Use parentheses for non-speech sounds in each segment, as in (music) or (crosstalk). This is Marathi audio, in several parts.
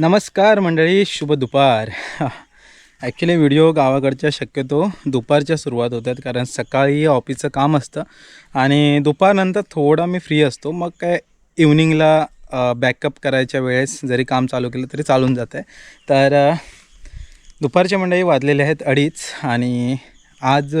नमस्कार मंडळी शुभ दुपार. ॲक्च्युली व्हिडिओ गावाकडच्या शक्यतो दुपारच्या सुरुवात होतात कारण सकाळी ऑफिसचं काम असतं आणि दुपारनंतर थोडा मी फ्री असतो. मग काय इव्हनिंगला बॅकअप करायच्या वेळेस जरी काम चालू केलं तरी चालून जात आहे तर दुपारचे दुपारच्या मंडळी वाजलेले आहेत अडीच आणि आज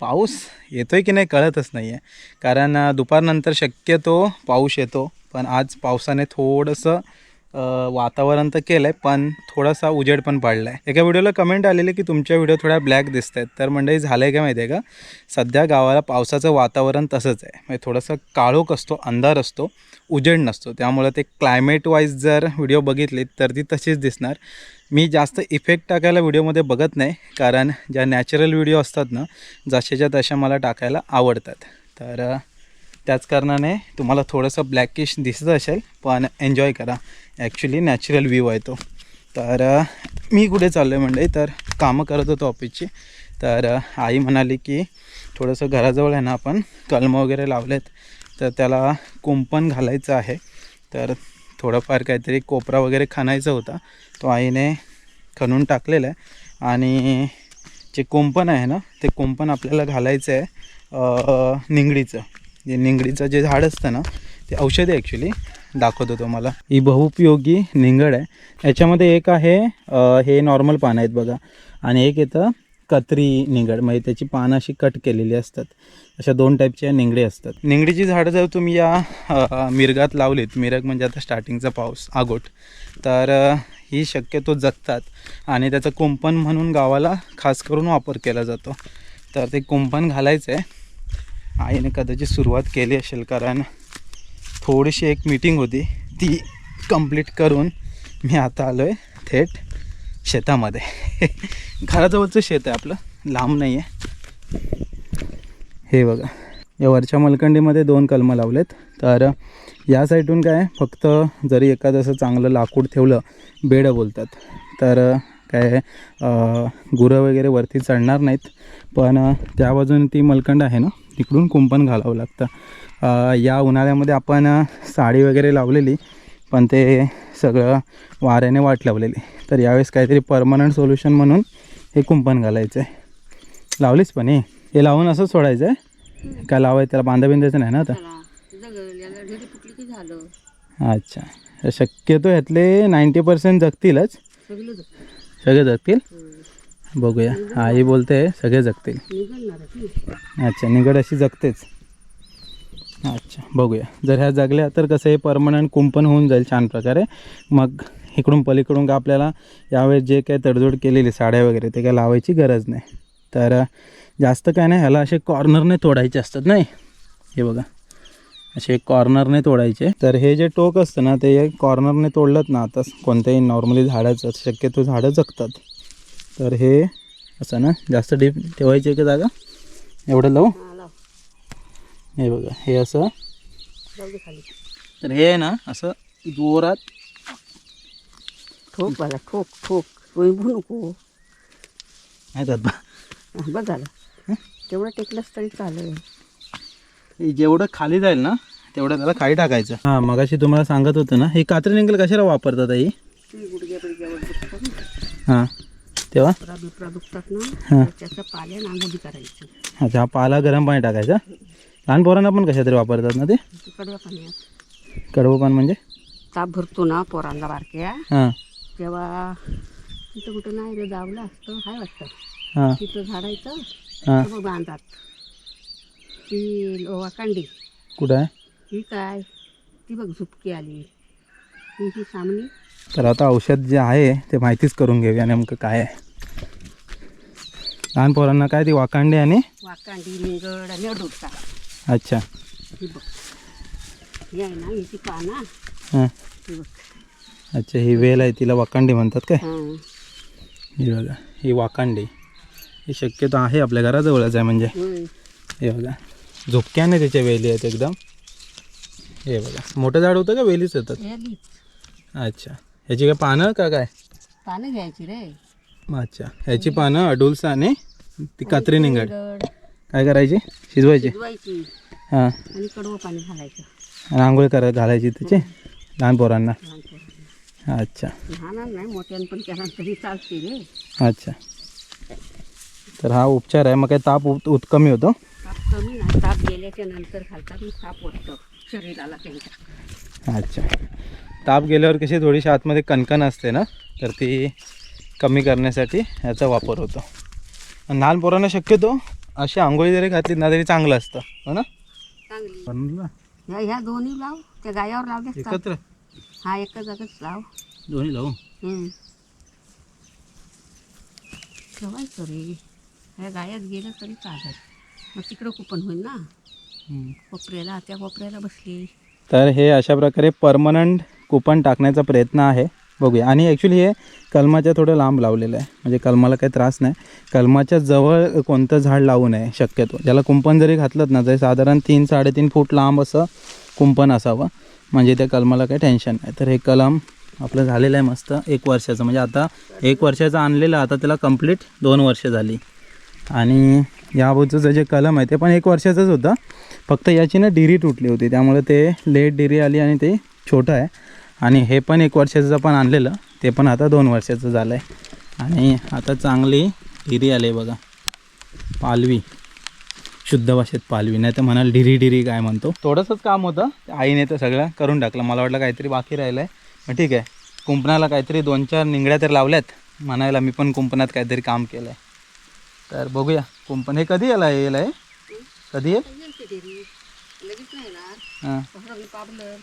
पाऊस येतो आहे की नाही कळतच नाही आहे कारण दुपारनंतर शक्यतो पाऊस येतो पण आज पावसाने थोडंसं वातावरण तर केलं आहे पण थोडासा उजेड पण पडला आहे एका व्हिडिओला कमेंट आलेली की तुमच्या व्हिडिओ थोड्या ब्लॅक दिसत आहेत तर मंडळी झालं आहे का माहिती आहे का? सध्या गावाला पावसाचं वातावरण तसंच आहे. म्हणजे थोडंसं काळोख असतो अंधार असतो उजेड नसतो. त्यामुळं ते क्लायमेट वाईज जर व्हिडिओ बघितली तर ती तशीच दिसणार. मी जास्त इफेक्ट टाकायला व्हिडिओमध्ये बघत नाही कारण ज्या नॅचरल व्हिडिओ असतात ना जशाच्या तशा मला टाकायला आवडतात. तर त्याच कारणाने तुम्हाला थोडंसं ब्लॅकिश दिसत असेल पण एन्जॉय करा. ॲक्च्युली नॅचरल व्ह्यू आहे तो. तर मी कुठे चाललो आहे म्हणजे तर कामं करत होतो ऑफिसची तर आई म्हणाली की थोडंसं घराजवळ आहे ना आपण कलम वगैरे लावलेत तर त्याला कुंपण घालायचं आहे. तर थोडंफार काहीतरी कोपरा वगैरे खणायचा होता. तो आईने खणून टाकलेला आहे. आणि जे कुंपण आहे ना ते कुंपण आपल्याला घालायचं आहे निंगडीचं. जे निंगडीचं जे झाड असतं ना ते औषधी ॲक्च्युली दाखवतो तुम्हाला. ही बहुपयोगी निंगड आहे. याच्यामध्ये एक आहे हे नॉर्मल पानं आहेत बघा. आणि एक येतं कत्री निंगड. म्हणजे त्याची पानं अशी कट केलेली असतात. अशा दोन टाईपच्या निंगडी असतात. निंगडीची झाडं जर तुम्ही या मिरगात लावलीत मिरग म्हणजे आता स्टार्टिंगचा पाऊस आगोट तर ही शक्यतो जगतात. आणि त्याचं कुंपण म्हणून गावाला खास करून वापर केला जातो. तर ते कुंपण घालायचं आहे आईने कदाचित सुरुवात केली असेल कारण थोडीशी एक मीटिंग होती. ती कंप्लीट करून मी आता आलो आहे थेट शेतामध्ये. घराजवळचं शेत आहे आपलं. लांब नाही आहे हे बघा. या वरच्या मलकंडीमध्ये दोन कलमं लावलेत. तर या साईडून काय फक्त जरी एखादं असं चांगलं लाकूड ठेवलं बेडं बोलतात. तर काय गुरं वगैरे वरती चढणार नाहीत. पण त्या बाजूने ती मलकंड आहे ना? तिकडून कुंपण घालावं लागतं. या उन्हाळ्यामध्ये आपण साडी वगैरे लावलेली पण ते सगळं वाऱ्याने वाट लावलेली. तर यावेळेस काहीतरी परमनंट सोल्युशन म्हणून हे कुंपण घालायचं आहे लावलीच पण हे? हे लावून असंच सोडायचं आहे काय लावायचं? त्याला बांधा बिंदायचं नाही ना आता? अच्छा. शक्यतो ह्यातले नाईंटी पर्सेंट जगतीलच. सगळं जग- सगळे जगतील? हं. बघूया. आई बोलते सगळे जगतील. अच्छा निगड अशी जगतेच. अच्छा बघूया. जर ह्या जगल्या तर कसं हे परमनंट कुंपण होऊन जाईल छान प्रकारे. मग इकडून पलीकडून का आपल्याला यावेळेस जे काही तडजोड केलेली साड्या वगैरे ते काय लावायची गरज नाही. तर जास्त काय नाही ह्याला असे कॉर्नरने तोडायचे असतात नाही? हे बघा. असे कॉर्नरने तोडायचे. तर हे जे टोक असतं ना ते कॉर्नरने तोडलं ना आता कोणत्याही नॉर्मली झाडाचं शक्यतो झाडं जगतात. तर हे असं ना जास्त डीप ठेवायची आहे का जागा. एवढं लावू. हा, बघा हे असं. तर हे आहे ना असं जोरात. ठोक बाला ठोक ठोक. वैभू नको. माहीत बा. हा, बस झालं. तेवढं टेकलंच तरी चालेल. जेवढं खाली जाईल ना तेवढं त्याला खाली टाकायचं. हां मगाशी तुम्हाला सांगत होतं ना हे कात्री निंगल कशाला वापरतात आई? हां. तेव्हा? बिपरा दुखतात ना पाल्या नांगोली करायची. अच्छा हा पाला गरम पाणी टाकायचं? लहान पोरांना पण कशा तरी वापरतात ना ते? ती कडव्या पाण्यात कडवं पान म्हणजे? ताप भरतो ना पोरांना बारक्या. हां. तेव्हा तिथं कुठं नाही रे जावलं असतं हाय वाटतं. हां. तिथं झाडायचं हां. तर मग बांधात. ती वाकांडी कुठं आहे? ही काय? ती बघ झुपकी आली. ही ही सामनी. तर आता औषध जे आहे ते माहितीच करून घेऊया नेमकं काय आहे. लहान पोरांना काय ती वाकांडी आणि वाकांडी निगड आणि अडुळसा अच्छा. ही बघ. ही आहे ना हिची पाना. हां. ही बघ. अच्छा ही वेल आहे तिला वाकांडी म्हणतात काय? हां. ही बघा ही वाकांडी. ही शक्यतो आहे आपल्या घराजवळच आहे म्हणजे. होय. हे बघा झोपक्याने त्याच्या वेली आहेत एकदम. हे बघा मोठं झाड होतं का वेलीच येतात अच्छा. ह्याची काय पानं का काय? पानं घ्यायची रे. अच्छा. ह्याची पानं अडुलसा आणि ती कात्री निंगड. काय करायची? शिजवायची? शिजवायची. हां. आणि कडवं पाणी घालायचं. आणि आंघोळ करा घालायची त्याची लहान पोरांना? लहान पोरांना. अच्छा. लहान नाही मोठ्यानं पण केला तरी चालते रे. अच्छा. तर हा उपचार आहे. मग काय ताप उत उत कमी होतो? ताप कमी नाही. ताप गेल्याच्यानंतर घालतात. ताप शरीराला त्यांच्या. अच्छा. ताप गेल्यावर कशी थोडीशी आतमध्ये कणकण असते ना तर ती कमी करण्यासाठी ह्याचा वापर होतो. लहान पोरांना शक्यतो अशी आंघोळी जरी घातली ना तरी चांगलं असतं हो ना? ह्या दोन्ही लाव. त्या गायावर लावले एकत्र? हा एकच जागच लाव. दोन्ही लावू? हम्म. ठेवायचं रे. ह्या गायात गेलं तरी चालेल. मग तिकडं कुपन होईल ना? कोपऱ्याला त्या कोपऱ्याला बसली. तर हे अशा प्रकारे परमनंट कुपन टाकण्याचा प्रयत्न आहे. बघूया. आणि ॲक्च्युली हे कलमाच्या थोडं लांब लावलेलं आहे. म्हणजे कलमाला काही त्रास नाही. कलमाच्या जवळ कोणतं झाड लावू नये शक्यतो. ज्याला कुंपण जरी घातलं ना तरी साधारण तीन साडेतीन फूट लांब असं कुंपण असावं म्हणजे त्या कलमाला काही टेन्शन नाही. तर हे कलम आपलं झालेलं आहे मस्त एक वर्षाचं. म्हणजे आता एक वर्षाचं आणलेलं आता त्याला कंप्लीट दोन वर्ष झाली. आणि या बाजूचं जे कलम आहे ते पण एक वर्षाचंच होतं. फक्त याची ना डिरी तुटली होती. त्यामुळे ते लेट डिरी आली आणि ते छोटं आहे. आणि हे पण एक वर्षाचं पण आणलेलं. ते पण आता दोन वर्षाचं झालं आहे आणि आता चांगली डिरी आली आहे बघा. पालवी. शुद्ध भाषेत पालवी. नाही तर म्हणाल डिरी डिरी काय म्हणतो. थोडंसंच काम होतं. आईने तर सगळं करून टाकलं. मला वाटलं काहीतरी बाकी राहिलं आहे मग ठीक आहे. कुंपणाला काहीतरी दोन चार निंगड्या तर लावल्यात. म्हणायला मी पण कुंपणात काहीतरी काम केलं आहे तर बघूया. कुंपण हे कधी याला येईल आहे कधी येईल लगेच नाही येणार हां. पाबलं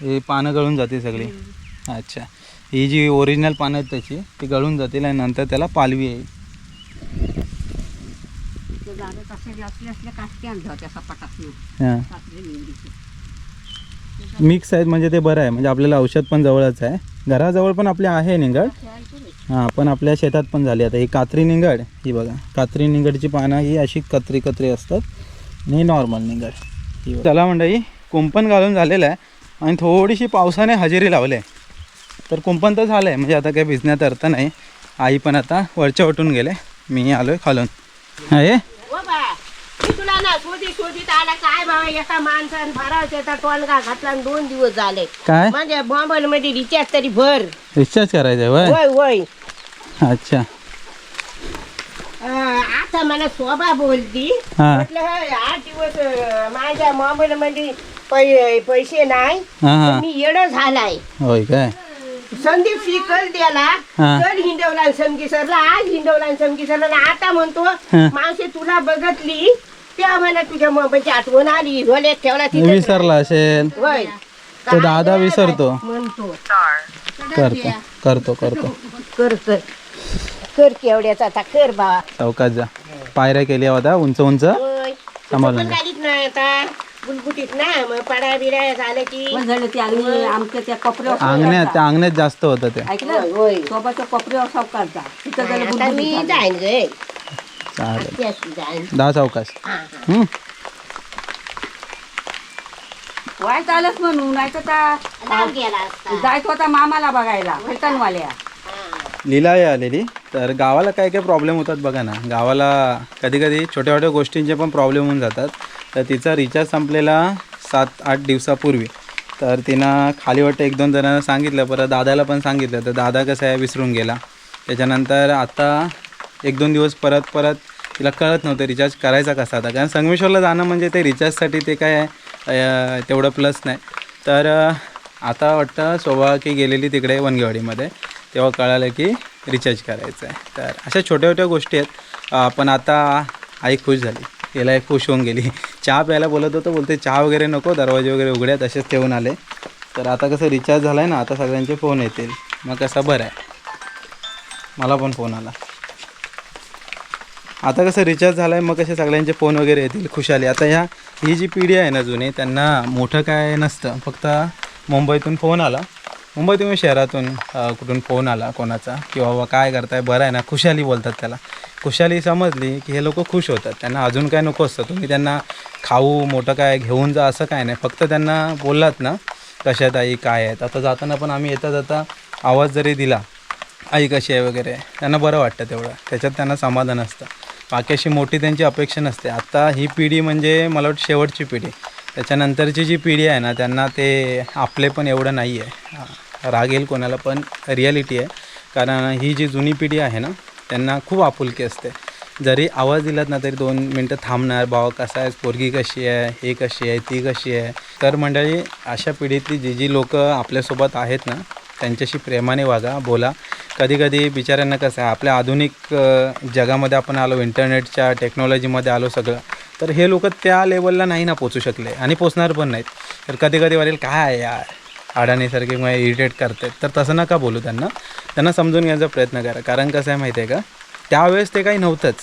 हे पानं गळून जाते सगळी. अच्छा. ही जी ओरिजिनल पानं आहेत त्याची ती गळून जातील आणि नंतर त्याला पालवी येईल ते झाडं तसे असले असले काष्टी आणल्या होत्या सपाटातून. हां. निवडीचे मिक्स आहेत म्हणजे ते बरं आहे. म्हणजे आपल्याला औषध पण जवळच आहे. घराजवळ पण आपले आहे निंगड. हां पण आपल्या शेतात पण झाली. आता ही कात्री निंगड ही बघा. कात्री निंगडची पानं ही अशी कत्री कत्री असतात. आणि ही नॉर्मल बघा. चला मंडळी कुंपण घालून झालेलं आहे. आणि थोडीशी पावसाने हजेरी लावली आहे. तर कुंपण तर झालं आहे म्हणजे आता काही भिजण्यात अर्थ नाही. आई पण आता वरच्या उठून गेले. मी आलो आहे खालून हा हे दोन दिवस झाले. काय? म्हणजे मोबाईल मध्ये रिचार्ज तरी भर. रिचार्ज करायचं आहे अच्छा. आता मला शोभा बोलती. हां. म्हटलं "होय, आठ दिवस अं, माझ्या मोबाईल मध्ये पै- पैसे नाही. हां हां. मी येडं झालाय. होय काय? संदीप सी कल द्याला हा. कल हिंडवला आणि समकी सरला. आज हिंडवला आणि समकी सरला. आणि आता म्हणतो. मावशी तुला बघतली? तेव्हा मला तुझ्या मोबाईलची आठवण आली. रोल्यात ठेवला तिथे. विसरला असेल. होय. तो दादा विसरतो. म्हणतो. करतो करतो. करतो. कर कर कर केवढ्याचा आता कर बाबा. चौकात जा. पायऱ्या केल्या होत्या उंच उंच. होय. सांभाळून पण गाडीत नाही आता. ना मग पडा बिडा झालं की. पण झालं ते आम्ही आमच्या त्या कोपऱ्यावर अंगण्यात त्या अंगण्यात जास्त होतं ते. होय, ऐकलं सोबाच्या सावकार जा तिथं नाही, गेलं आता मी जाईन गे. चालेल. ती असती जाईन दहा चौकास हा, हा. हम्म. वाईट आलंच म्हणून नाही तर त्या लांब गेला असता. जायचं होता मामाला बघायला कीर्तनवाल्या लीला आहे आलेली. तर गावाला काय काय प्रॉब्लेम होतात बघा ना. गावाला कधी कधी छोट्या छोट्या गोष्टींचे पण प्रॉब्लेम होऊन जातात. तर तिचा रिचार्ज संपलेला सात आठ दिवसापूर्वी. तर तिनं खाली वाटतं एक दोन जणांना सांगितलं. परत दादाला पण सांगितलं. तर दादा कसं आहे? विसरून गेला. त्याच्यानंतर आता एक दोन दिवस परत परत तिला कळत नव्हतं रिचार्ज करायचा कसा आता कारण संगमेश्वरला जाणं म्हणजे ते रिचार्जसाठी ते काय आहे तेवढं प्लस नाही. तर आता वाटतं शोभा की गेलेली तिकडे वनगेवाडीमध्ये. तेव्हा कळालं की रिचार्ज करायचं आहे. तर अशा छोट्या छोट्या गोष्टी आहेत. पण आता आई खुश झाली. तिला एक खुश होऊन गेली. (laughs) चहा प्यायला बोलत होतं बोलते चहा वगैरे नको दरवाजे वगैरे उघड्यात असेच तसेच ठेवून आले. तर आता कसं रिचार्ज झाला आहे ना आता सगळ्यांचे फोन येतील. मग कसं बरं आहे. मला पण फोन आला. आता कसं रिचार्ज झाला आहे मग कसे सगळ्यांचे फोन वगैरे येतील खुशाली आता ह्या ही जी पिढी आहे ना जुनी त्यांना मोठं काय नसतं. फक्त मुंबईतून फोन आला. मुंबई तुम्ही शहरातून कुठून फोन आला कोणाचा की बाबा काय करताय? बरं आहे ना? खुशाली बोलतात त्याला. खुशाली समजली की हे लोक खुश होतात. त्यांना अजून काय नको असतं? तुम्ही त्यांना खाऊ मोठं काय घेऊन जा असं काय नाही. फक्त त्यांना बोललात ना कशात आई काय आहेत? आता जाताना पण आम्ही येता जाता आवाज जरी दिला आई कशी आहे वगैरे त्यांना बरं वाटतं तेवढं. त्याच्यात त्यांना समाधान असतं. बाकी अशी मोठी त्यांची अपेक्षा नसते. आता ही पिढी म्हणजे मला वाटतं शेवटची पिढी. त्याच्यानंतरची जी पिढी आहे ना त्यांना ते आपले पण एवढं नाही आहे. रागेल कोणाला पण रियालिटी आहे. कारण ही जी जुनी पिढी आहे ना त्यांना खूप आपुलकी असते. जरी आवाज दिलात ना तरी दोन मिनटं थांबणार भावा कसा आहे पोरगी कशी आहे हे कशी आहे ती कशी आहे. तर मंडळी अशा पिढीतली जी जी लोकं आपल्यासोबत आहेत ना त्यांच्याशी प्रेमाने वागा बोला. कधी कधी बिचाऱ्यांना कसं आहे आपल्या आधुनिक जगामध्ये आपण आलो इंटरनेटच्या टेक्नॉलॉजीमध्ये आलो सगळं तर हे लोक त्या लेवलला नाही ना पोचू शकले आणि पोचणार पण नाहीत. तर कधी कधी वाटेल काय आहे यार अडाणीसारखे मग इरिटेट करतात तर तसं नका बोलू त्यांना. त्यांना समजून घ्यायचा प्रयत्न करा. कारण कसं आहे माहिती आहे का त्यावेळेस ते काही नव्हतंच.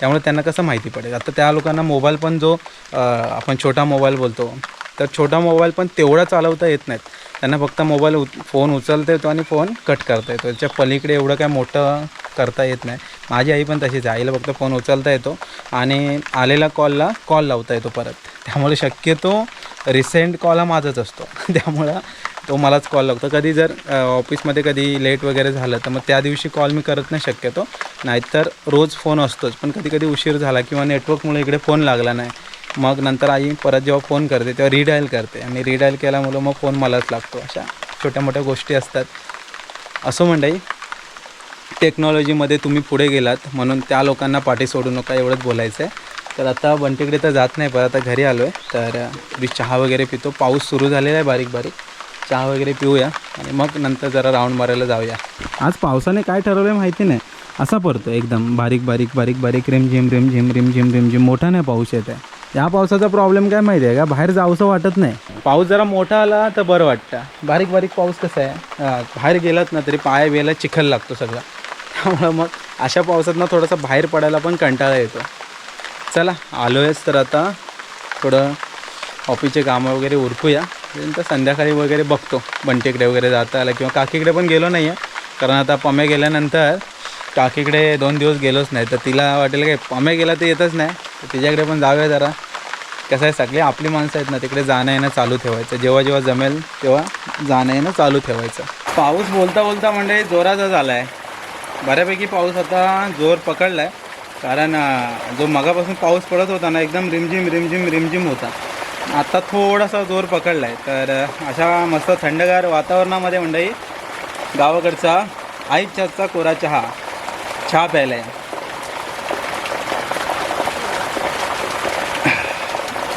त्यामुळे त्यांना कसं माहिती पडेल? आता त्या लोकांना मोबाईल पण जो आपण छोटा मोबाईल बोलतो तर छोटा मोबाईल पण तेवढा चालवता येत नाहीत. त्यांना फक्त मोबाईल उ फोन उचलता येतो आणि फोन कट करता येतो. त्याच्या पलीकडे एवढं काय मोठं करता येत नाही. माझी आई पण तशीच आईला फक्त फोन उचलता येतो आणि आलेल्या कॉलला कॉल लावता येतो परत. त्यामुळे शक्यतो रिसेंट कॉल हा माझाच असतो. (laughs) त्यामुळं तो मलाच कॉल लागतो. कधी जर ऑफिसमध्ये कधी लेट वगैरे झालं तर मग त्या दिवशी कॉल मी करत नाही शक्यतो. नाहीतर रोज फोन असतोच. पण कधी कधी उशीर झाला किंवा नेटवर्कमुळे इकडे फोन लागला नाही. मग नंतर आई परत जेव्हा फोन करते तेव्हा रिडायल करते. आणि रिडायल केल्यामुळं मग फोन मलाच लागतो. अशा छोट्या मोठ्या गोष्टी असतात. असं म्हणताई टेक्नॉलॉजीमध्ये तुम्ही पुढे गेलात म्हणून त्या लोकांना पाठी सोडू नका एवढंच बोलायचं आहे तर आता बंटीकडे तर जात नाही पण आता घरी आलो आहे तर मी चहा वगैरे पितो. पाऊस सुरू झालेला आहे बारीक बारीक. चहा वगैरे पिऊया. आणि मग नंतर जरा राऊंड मारायला जाऊया. आज पावसाने काय ठरवलं आहे माहिती नाही. असा पडतो एकदम बारीक बारीक बारीक बारीक रिम झिम रिम झिम रिम झिम रिम झिम मोठा नाही पाऊस येत आहे. या पावसाचा प्रॉब्लेम काय माहिती आहे का? बाहेर जावंसं वाटत नाही. पाऊस जरा मोठा आला तर बरं वाटतं. बारीक बारीक पाऊस कसा आहे? बाहेर गेलात ना तरी पाया बियाला चिखल लागतो सगळा. त्यामुळं मग अशा पावसात ना थोडंसं बाहेर पडायला पण कंटाळा येतो. चला आलो आहेस तर आता. थोडं ऑफिसचे कामं वगैरे उरकूया. नंतर संध्याकाळी वगैरे बघतो. बंटीकडे वगैरे जाता आला किंवा काकीकडे पण गेलो नाही आहे कारण आता पम्या गेल्यानंतर काकीकडे दोन दिवस गेलोच नाही तर तिला वाटेल काय पम्या गेला तर येतच नाही. तर तिच्याकडे पण जाऊया जरा. कसं आहे सगळी आपली माणसं आहेत ना तिकडे जाणं येणं चालू ठेवायचं. जेव्हा जेव्हा जमेल तेव्हा जाणं येणं चालू ठेवायचं. पाऊस बोलता बोलता म्हणजे जोराचा झाला आहे बऱ्यापैकी पाऊस आता जोर पकडला आहे कारण जो मगापासून पाऊस पडत होता ना एकदम रिमझिम रिमझिम रिमझिम होता. आता थोडासा जोर पकडला आहे तर अशा मस्त थंडगार वातावरणामध्ये मंडळी गावाकडचा आईच्याचा कोरा चहा. चहा प्यायला आहे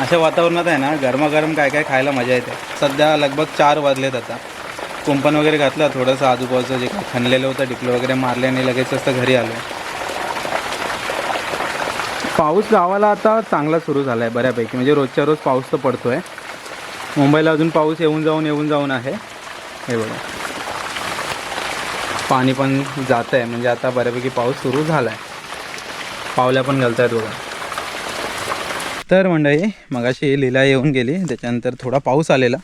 अशा वातावरणात आहे ना गरमागरम काय काय खायला मजा येते. सध्या लगभग चार वाजलेत आता. कुंपण वगैरे घातलं थोडंसं आजूबाजूचं जे काही खणलेलं होतं डिप्लो वगैरे मारले आणि लगेच असं घरी आलो. पाऊस गावाला आता चांगला सुरू झाला आहे बऱ्यापैकी. म्हणजे रोजच्या रोज पाऊस तर पडतो आहे मुंबईला अजून पाऊस येऊन जाऊन येऊन जाऊन आहे. हे बघा. पाणी पण जात आहे म्हणजे आता बऱ्यापैकी पाऊस सुरू झाला आहे पावल्या पण घालत आहेत बघा. तर मंडळी मगाशी लीला येऊन गेली. त्याच्यानंतर थोडा पाऊस आलेला.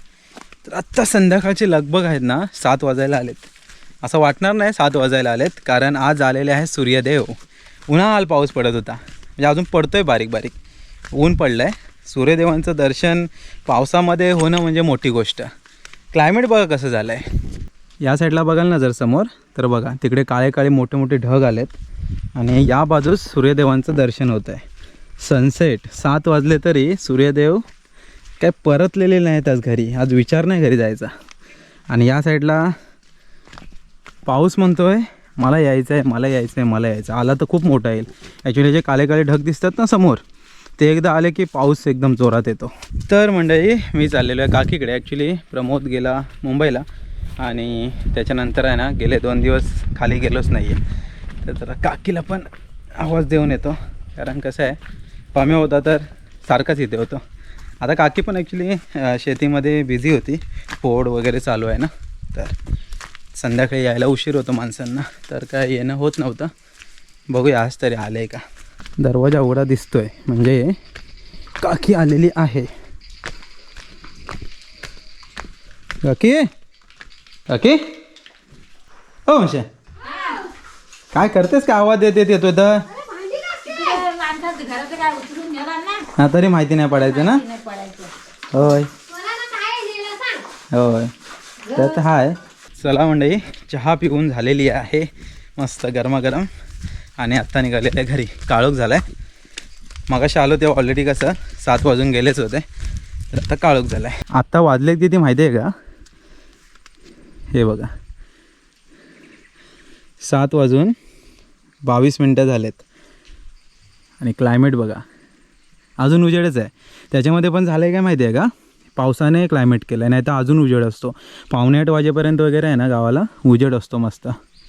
तर आत्ता संध्याकाळचे लगभग आहेत ना सात वाजायला आलेत. असं वाटणार नाही सात वाजायला आलेत कारण आज आलेले आहे सूर्यदेव. उन्हाळ पाऊस पडत होता. म्हणजे अजून पडतोय बारीक बारीक. ऊन पडलं आहे सूर्यदेवांचं दर्शन पावसामध्ये होणं म्हणजे मोठी गोष्ट. क्लायमेट बघा कसं झालं आहे या साईडला बघाल ना जर समोर तर बघा तिकडे काळे काळे मोठे मोठे ढग आलेत. आणि या बाजूस सूर्यदेवांचं दर्शन होतं आहे सनसेट सात वाजले तरी सूर्यदेव काय परतलेले नाहीत आज घरी. आज विचार नाही घरी जायचा. आणि या साईडला पाऊस म्हणतोय मला यायचं आहे मला यायचं आहे मला यायचं आला तर खूप मोठा येईल. ॲक्च्युली जे काळे काळे ढग दिसतात ना समोर ते एकदा आले की पाऊस एकदम जोरात येतो. तर मंडळी मी चाललेलो आहे काकीकडे. ॲक्च्युली प्रमोद गेला मुंबईला. आणि त्याच्यानंतर आहे ना गेले दोन दिवस खाली गेलोच नाही आहे तर जरा काकीला पण आवाज देऊन येतो. कारण कसं आहे पाम्या होता तर सारखाच इथे होतो. आता काकी पण ॲक्च्युली शेतीमध्ये बिझी होती. पोड वगैरे चालू आहे ना. तर संध्याकाळी यायला उशीर होतो माणसांना. तर काय येणं होत नव्हतं. बघूया आज तरी आलं आहे का? दरवाजा उघडा आहे म्हणजे काकी आलेली आहे. काकी! काकी हो म्हणजे काय करतेस का आवाज देत येत येतोय तर? हा तरी माहिती नाही पडायचं ना? होय. होय तर तर हाय. चला मंडळी चहा पिऊन झालेली आहे. मस्त गरमागरम. आणि आत्ता निघालेलं आहे घरी. काळोख झाला आहे मगाशी आलो तेव्हा ऑलरेडी कसं सात वाजून गेलेच होते. तर आता काळोख झाला आहे आत्ता वाजले किती माहिती आहे का? हे बघा. सात वाजून बावीस मिनटं झालेत. आणि क्लायमेट बघा. अजून उजेडच आहे. त्याच्यामध्ये पण झालं आहे काय माहिती आहे का? पावसाने क्लायमेट केलं आहे नाही तर अजून उजेड असतो. पावणे आठ वाजेपर्यंत वगैरे आहे ना गावाला? उजेड असतो मस्त.